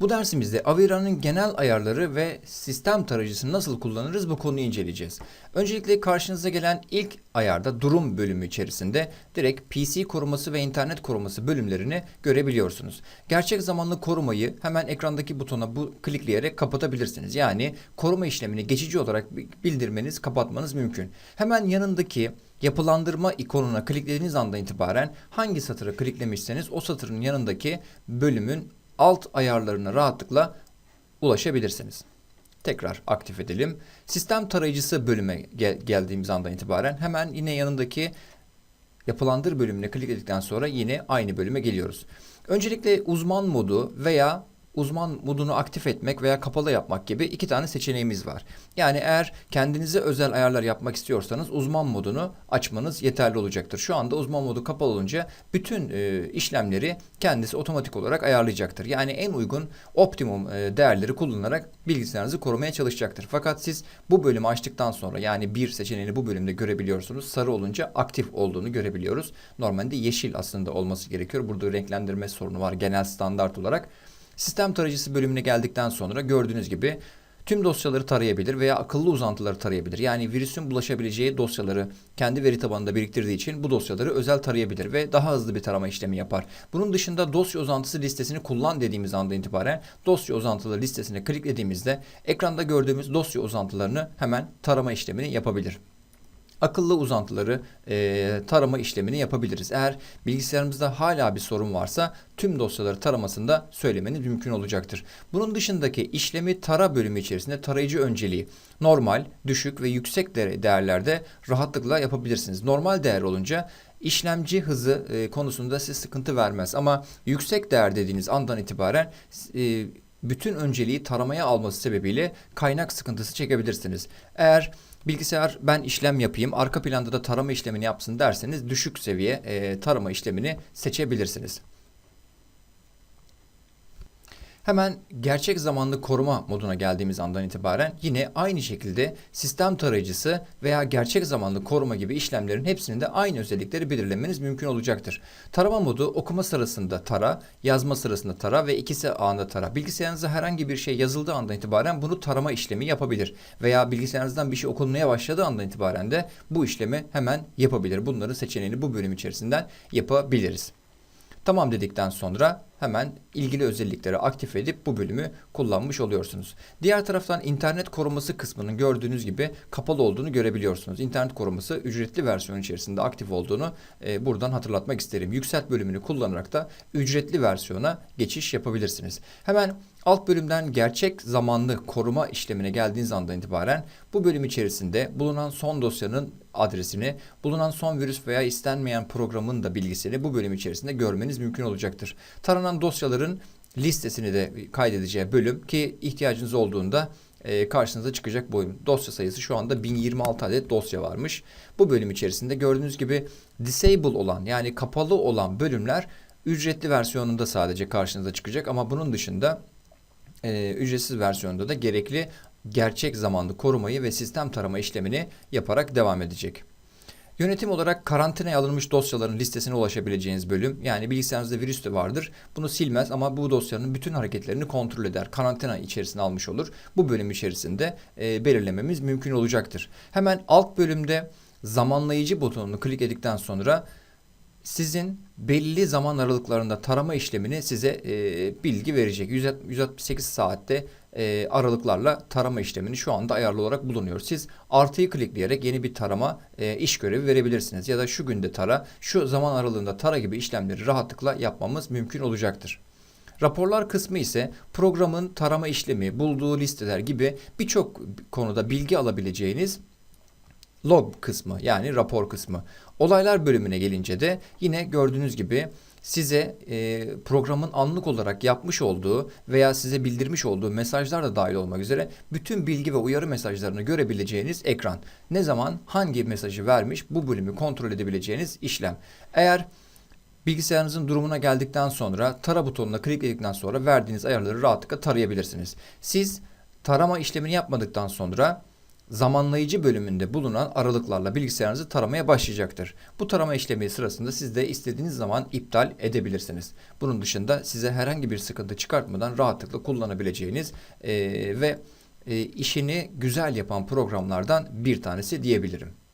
Bu dersimizde Avira'nın genel ayarları ve sistem tarayıcısını nasıl kullanırız bu konuyu inceleyeceğiz. Öncelikle karşınıza gelen ilk ayarda durum bölümü içerisinde direkt PC koruması ve internet koruması bölümlerini görebiliyorsunuz. Gerçek zamanlı korumayı hemen ekrandaki butona bu klikleyerek kapatabilirsiniz. Yani koruma işlemini geçici olarak bildirmeniz, kapatmanız mümkün. Hemen yanındaki yapılandırma ikonuna kliklediğiniz andan itibaren hangi satırı kliklemişseniz o satırın yanındaki bölümün alt ayarlarına rahatlıkla ulaşabilirsiniz. Tekrar aktif edelim. Sistem tarayıcısı bölüme gel geldiğimiz andan itibaren hemen yine yanındaki yapılandır bölümüne klikledikten sonra yine aynı bölüme geliyoruz. Öncelikle uzman modu veya uzman modunu aktif etmek veya kapalı yapmak gibi iki tane seçeneğimiz var. Yani eğer kendinize özel ayarlar yapmak istiyorsanız uzman modunu açmanız yeterli olacaktır. Şu anda uzman modu kapalı olunca bütün e, işlemleri kendisi otomatik olarak ayarlayacaktır. Yani en uygun optimum e, değerleri kullanarak bilgisayarınızı korumaya çalışacaktır. Fakat siz bu bölümü açtıktan sonra yani bir seçeneğini bu bölümde görebiliyorsunuz. Sarı olunca aktif olduğunu görebiliyoruz. Normalde yeşil aslında olması gerekiyor. Burada renklendirme sorunu var genel standart olarak. Sistem tarayıcısı bölümüne geldikten sonra gördüğünüz gibi tüm dosyaları tarayabilir veya akıllı uzantıları tarayabilir. Yani virüsün bulaşabileceği dosyaları kendi veri tabanında biriktirdiği için bu dosyaları özel tarayabilir ve daha hızlı bir tarama işlemi yapar. Bunun dışında dosya uzantısı listesini kullan dediğimiz anda itibaren dosya uzantıları listesine kliklediğimizde ekranda gördüğümüz dosya uzantılarını hemen tarama işlemini yapabilir akıllı uzantıları e, tarama işlemini yapabiliriz. Eğer bilgisayarımızda hala bir sorun varsa tüm dosyaları taramasında söylemeniz mümkün olacaktır. Bunun dışındaki işlemi tara bölümü içerisinde tarayıcı önceliği normal, düşük ve yüksek değerlerde rahatlıkla yapabilirsiniz. Normal değer olunca işlemci hızı e, konusunda size sıkıntı vermez ama yüksek değer dediğiniz andan itibaren e, bütün önceliği taramaya alması sebebiyle kaynak sıkıntısı çekebilirsiniz. Eğer bilgisayar ben işlem yapayım arka planda da tarama işlemini yapsın derseniz düşük seviye e, tarama işlemini seçebilirsiniz. Hemen gerçek zamanlı koruma moduna geldiğimiz andan itibaren yine aynı şekilde sistem tarayıcısı veya gerçek zamanlı koruma gibi işlemlerin hepsinin de aynı özellikleri belirlemeniz mümkün olacaktır. Tarama modu okuma sırasında tara, yazma sırasında tara ve ikisi anında tara. Bilgisayarınıza herhangi bir şey yazıldığı andan itibaren bunu tarama işlemi yapabilir. Veya bilgisayarınızdan bir şey okunmaya başladığı andan itibaren de bu işlemi hemen yapabilir. Bunların seçeneğini bu bölüm içerisinden yapabiliriz. Tamam dedikten sonra hemen ilgili özellikleri aktif edip bu bölümü kullanmış oluyorsunuz. Diğer taraftan internet koruması kısmının gördüğünüz gibi kapalı olduğunu görebiliyorsunuz. İnternet koruması ücretli versiyon içerisinde aktif olduğunu e, buradan hatırlatmak isterim. Yükselt bölümünü kullanarak da ücretli versiyona geçiş yapabilirsiniz. Hemen alt bölümden gerçek zamanlı koruma işlemine geldiğiniz andan itibaren bu bölüm içerisinde bulunan son dosyanın adresini, bulunan son virüs veya istenmeyen programın da bilgisini bu bölüm içerisinde görmeniz mümkün olacaktır. Taranan dosyaların listesini de kaydedeceği bölüm ki ihtiyacınız olduğunda e, karşınıza çıkacak boyun. Dosya sayısı şu anda 1026 adet dosya varmış. Bu bölüm içerisinde gördüğünüz gibi disable olan yani kapalı olan bölümler ücretli versiyonunda sadece karşınıza çıkacak ama bunun dışında e, ücretsiz versiyonda da gerekli gerçek zamanlı korumayı ve sistem tarama işlemini yaparak devam edecek. Yönetim olarak karantinaya alınmış dosyaların listesine ulaşabileceğiniz bölüm. Yani bilgisayarınızda virüs de vardır. Bunu silmez ama bu dosyanın bütün hareketlerini kontrol eder. Karantina içerisine almış olur. Bu bölüm içerisinde e, belirlememiz mümkün olacaktır. Hemen alt bölümde zamanlayıcı butonunu klik edikten sonra sizin belli zaman aralıklarında tarama işlemini size e, bilgi verecek. 168 saatte e, aralıklarla tarama işlemini şu anda ayarlı olarak bulunuyor. Siz artıyı klikleyerek yeni bir tarama e, iş görevi verebilirsiniz. Ya da şu günde tara, şu zaman aralığında tara gibi işlemleri rahatlıkla yapmamız mümkün olacaktır. Raporlar kısmı ise programın tarama işlemi, bulduğu listeler gibi birçok konuda bilgi alabileceğiniz log kısmı yani rapor kısmı. Olaylar bölümüne gelince de yine gördüğünüz gibi size e, programın anlık olarak yapmış olduğu veya size bildirmiş olduğu mesajlar da dahil olmak üzere bütün bilgi ve uyarı mesajlarını görebileceğiniz ekran. Ne zaman hangi mesajı vermiş bu bölümü kontrol edebileceğiniz işlem. Eğer bilgisayarınızın durumuna geldikten sonra tara butonuna klikledikten sonra verdiğiniz ayarları rahatlıkla tarayabilirsiniz. Siz tarama işlemini yapmadıktan sonra zamanlayıcı bölümünde bulunan aralıklarla bilgisayarınızı taramaya başlayacaktır. Bu tarama işlemi sırasında siz de istediğiniz zaman iptal edebilirsiniz. Bunun dışında size herhangi bir sıkıntı çıkartmadan rahatlıkla kullanabileceğiniz eee, ve e, işini güzel yapan programlardan bir tanesi diyebilirim.